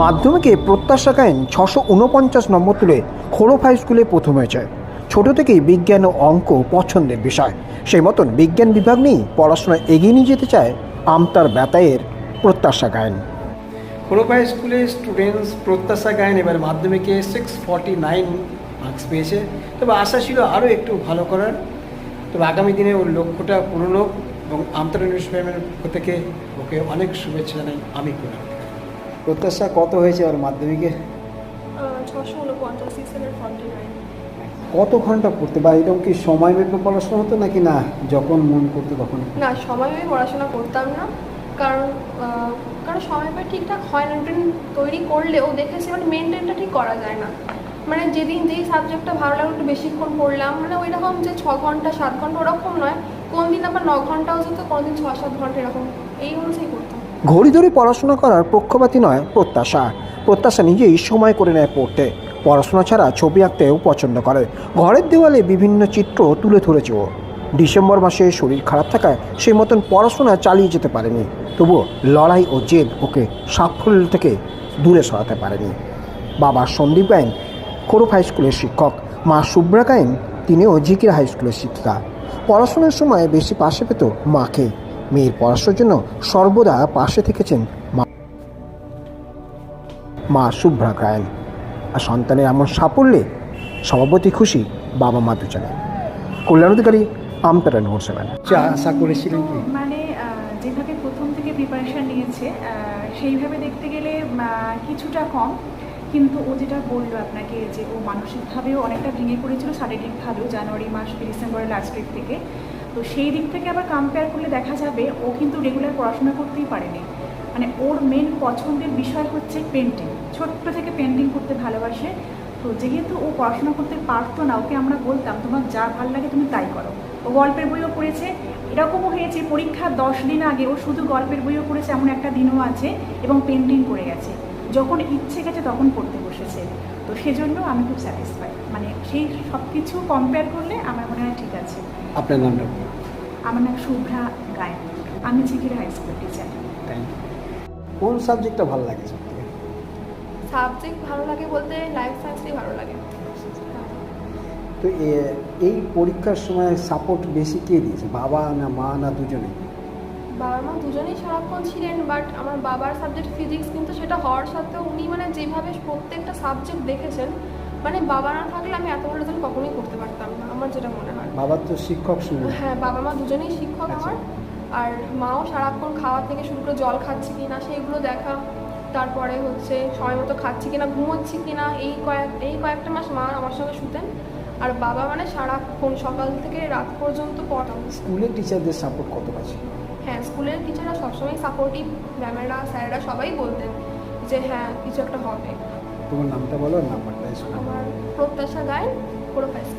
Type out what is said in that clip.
মাধ্যমিকে প্রত্যাশা গায়েন ছশো উনপঞ্চাশ নম্বর তুলে খোরফ হাই স্কুলে প্রথম হয়েছে। ছোট থেকেই বিজ্ঞান ও অঙ্ক পছন্দের বিষয়। সেই মতন বিজ্ঞান বিভাগ নিয়েই পড়াশোনা এগিয়ে নিয়ে যেতে চায় আমতার ব্যতায়ের প্রত্যাশা গায়েন খোরোপাই স্কুলে স্টুডেন্টস প্রত্যাশা গায়ন এবার মাধ্যমিকে সিক্স ফর্টি নাইন মার্কস পেয়েছে। তবে আশা ছিল আরও একটু ভালো করার। তবে আগামী দিনে ওর লক্ষ্যটা পূরণ হোক এবং আমতরা পক্ষ থেকে ওকে অনেক শুভেচ্ছা জানাই আমি করে প্রত্যাশা কত হয়েছে ওর মাধ্যমিকে? কত ঘণ্টা পড়তে বা এরকম কি সময় মেপে পড়াশোনা হতো নাকি না? যখন মন করতো তখন। না সময় আমি পড়াশোনা করতাম না। কারণ কারণ সময় পেয়ে ঠিকঠাক হয় না। রুটিন তৈরি করলেও দেখেছি মানে মেনটেনটা ঠিক করা যায় না। মানে যেদিন যেই সাবজেক্টটা ভালো লাগল একটু বেশিক্ষণ পড়লাম। মানে ওই রকম যে ছ ঘণ্টা সাত ঘণ্টা ওরকম নয়। কোন দিন আবার ন ঘন্টাও যেত কোনো দিন ছ সাত ঘণ্টা এরকম। এই অনুযায়ী করতাম। ঘড়ি ধরে পড়াশোনা করার পক্ষপাতী নয় প্রত্যাশা। প্রত্যাশা নিজেই সময় করে নেয় পড়তে। পড়াশোনা ছাড়া ছবি আঁকতেও পছন্দ করে। ঘরের দেওয়ালে বিভিন্ন চিত্র তুলে ধরেছে ও ডিসেম্বর মাসে শরীর খারাপ থাকায় সেই মতন পড়াশোনা চালিয়ে যেতে পারেনি। তবুও লড়াই ও জেদ ওকে সাফল্য থেকে দূরে সরাতে পারেনি। বাবা সন্দীপ গায়েন খোরফ হাই স্কুলের শিক্ষক। মা শুভ্রা গায়েন, তিনিও জিকির হাই স্কুলের শিক্ষিকা। পড়াশোনার সময় বেশি পাশে পেত মাকে। মেয়ের পড়াশোনার জন্য সর্বদা পাশে থেকেছেন মা মা শুভ্রা গায়েন আর সন্তানের এমন সাফল্যে সভাপতি খুশি বাবা মা দুজনে। কল্যাণ অধিকারী আমতারা নোট সেভেন যা আশা করেছিলেন মানে আহ, যেভাবে প্রথম থেকে প্রিপারেশান নিয়েছে আহ, সেইভাবে দেখতে গেলে আহ, কিছুটা কম। কিন্তু ও যেটা বলল আপনাকে যে ও মানসিকভাবেও অনেকটা ভেঙে পড়েছিল শারীরিকভাবেও জানুয়ারি মাস ডিসেম্বরের লাস্ট উইক থেকে। তো সেই দিক থেকে আবার কম্পেয়ার করলে দেখা যাবে ও কিন্তু রেগুলার পড়াশোনা করতেই পারেনি। মানে ওর মেন পছন্দের বিষয় হচ্ছে পেন্টিং ছোট্ট থেকে পেন্টিং করতে ভালোবাসে। তো যেহেতু ও পড়াশোনা করতে পারতো না, ওকে আমরা বলতাম, তোমার যা ভালো লাগে তুমি তাই করো। ও গল্পের বইও পড়েছে, এরকমও হয়েছে পরীক্ষার দশ দিন আগে ও শুধু গল্পের বইও পড়েছে, এমন একটা দিনও আছে এবং পেন্টিং করে গেছে। যখন ইচ্ছে গেছে তখন পড়তে বসেছে। তো সেজন্য আমি খুব স্যাটিসফাই মানে সেই সব কিছু কম্পেয়ার করলে আমার মনে হয় ঠিক আছে। আপনার নামটা? আমার নাম শুভ্রা গায়ন। আমি ঝিকির হাই স্কুল টিচার কোন সাবজেক্টটা ভালো লাগে সব সাবজেক্ট ভালো লাগে বলতে লাইফ সায়েন্সই ভালো লাগে। তো এই পরীক্ষার সময় সাপোর্ট বেশি কে দিয়েছে? বাবা না মা না দুজনে? বাবা মা দুজনেই সারাক্ষণ ছিলেন বাট আমার বাবার সাবজেক্ট ফিজিক্স কিন্তু সেটা হওয়ার সত্ত্বেও উনি মানে যেভাবে প্রত্যেকটা সাবজেক্ট দেখেছেন মানে বাবা না থাকলে আমি এত ভালো রেজাল্ট কখনোই করতে পারতাম না আমার যেটা মনে হয়। বাবার তো শিক্ষক শুনে হ্যাঁ বাবা মা দুজনেই শিক্ষক আচ্ছা। আমার আর মাও সারাক্ষণ খাওয়া থেকে শুরু করে জল খাচ্ছি কিনা সেইগুলো দেখা তারপরে হচ্ছে সময় মতো খাচ্ছি কিনা ঘুমোচ্ছি কিনা এই কয়েক এই কয়েকটা মাস মা আমার সঙ্গে শুতেন আর বাবা মানে সারাক্ষণ সকাল থেকে রাত পর্যন্ত পড়াতাম। স্কুলের টিচারদের সাপোর্ট কত আছে হ্যাঁ স্কুলের টিচাররা সবসময় সাপোর্টিভ ম্যামেরা স্যারেরা সবাই বলতেন যে হ্যাঁ কিছু একটা হবে। তোমার নামটা বলো নাম্বারটা আমার প্রত্যাশা গায়ে পুরো ফেস্ট